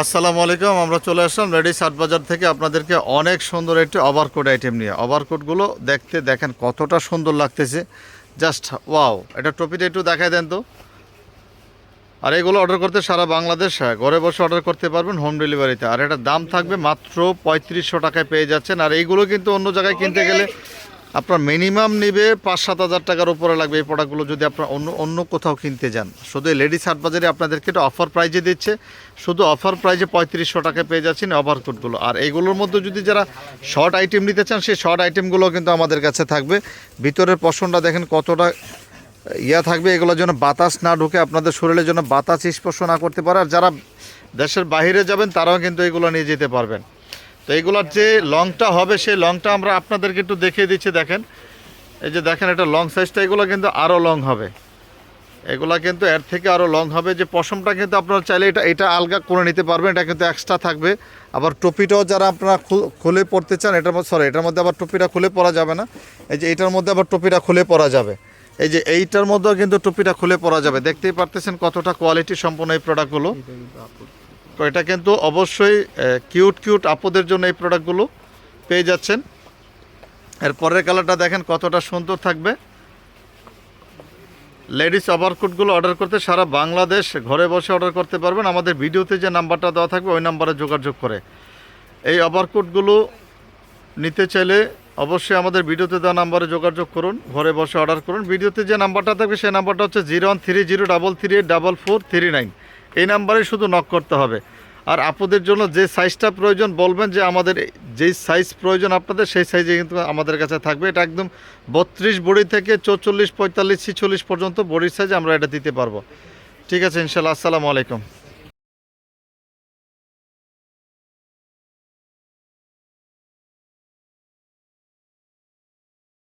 আসসালামু আলাইকুম, আমরা চলে আসলাম রেডি হাট বাজার থেকে আপনাদেরকে অনেক সুন্দর একটি ওভারকোট আইটেম নিয়ে। ওভারকোটগুলো দেখতে দেখেন কতটা সুন্দর লাগতেছে। জাস্ট ওয়াও, এটা টপিটা একটু দেখায় দেন তো। আর এগুলো অর্ডার করতে সারা বাংলাদেশ, ঘরে বসে অর্ডার করতে পারবেন হোম ডেলিভারিতে আর এটার দাম থাকবে মাত্র পঁয়ত্রিশশো টাকায় পেয়ে যাচ্ছেন। আর এইগুলো কিন্তু অন্য জায়গায় কিনতে গেলে আপনার মিনিমাম নিবে পাঁচ সাত হাজার টাকার উপরে লাগবে এই প্রোডাক্টগুলো যদি আপনার অন্য অন্য কোথাও কিনতে যান। শুধু লেডিস হাট বাজারে আপনাদেরকে এটা অফার প্রাইজে দিচ্ছে। শুধু অফার প্রাইজে পঁয়ত্রিশশো টাকায় পেয়ে যাচ্ছেন অফার কোটগুলো আর এইগুলোর মধ্যে যদি যারা শর্ট আইটেম নিতে চান, সেই শর্ট আইটেমগুলো কিন্তু আমাদের কাছে থাকবে। ভিতরের পশনটা দেখেন কতটা ইয়া থাকবে। এগুলোর জন্য বাতাস না ঢুকে আপনাদের শরীরের জন্য বাতাস স্পর্শ না করতে পারে। আর যারা দেশের বাইরে যাবেন, তারাও কিন্তু এগুলো নিয়ে যেতে পারবেন। তো এইগুলোর যে লংটা হবে, সেই লংটা আমরা আপনাদেরকে একটু দেখিয়ে দিচ্ছি, দেখেন। এই যে দেখেন, এটা লং সাইজটা, এগুলো কিন্তু আরও লং হবে। এগুলা কিন্তু এর থেকে আরও লং হবে। যে পশমটা কিন্তু আপনারা চাইলে এটা এটা আলগা করে নিতে পারবেন, এটা কিন্তু এক্সট্রা থাকবে। আবার টুপিটাও যারা আপনারা খুলে পড়তে চান, এটার মধ্যে সরি এটার মধ্যে আবার টুপিটা খুলে পরা যাবে না। এই যে এটার মধ্যে আবার টুপিটা খুলে পরা যাবে। এই যে এইটার মধ্যেও কিন্তু টুপিটা খুলে পরা যাবে। দেখতেই পারতেছেন কতটা কোয়ালিটি সম্পন্ন এই প্রোডাক্টগুলো তো এটা কিন্তু অবশ্যই কিউট কিউট আপদের জন্য এই প্রোডাক্টগুলো পেয়ে যাচ্ছেন। এর পরের কালারটা দেখেন কতটা সুন্দর থাকবে। লেডিস ওভারকোটগুলো অর্ডার করতে সারা বাংলাদেশ ঘরে বসে অর্ডার করতে পারবেন। আমাদের ভিডিওতে যে নাম্বারটা দেওয়া থাকবে, ওই নাম্বারে যোগাযোগ করে। এই ওভারকোটগুলো নিতে চাইলে অবশ্যই আমাদের ভিডিওতে দেওয়া নাম্বারে যোগাযোগ করুন, ঘরে বসে অর্ডার করুন। ভিডিওতে যে নাম্বারটা থাকবে, সেই নাম্বারটা হচ্ছে zero one three zero double three double four three nine এই নাম্বারে শুধু নক করতে হবে। আর আপুদের জন্য যে সাইজটা প্রয়োজন, বলবেন যে আমাদের যেই সাইজ প্রয়োজন আপনাদের, সেই সাইজে কিন্তু আমাদের কাছে থাকবে। এটা একদম বত্রিশ বড়ি থেকে চৌচল্লিশ, পঁয়তাল্লিশ, ছিচল্লিশ পর্যন্ত বড়ির সাইজ আমরা এটা দিতে পারব। ঠিক আছে, ইনশাল্লাহ। আসসালামু আলাইকুম।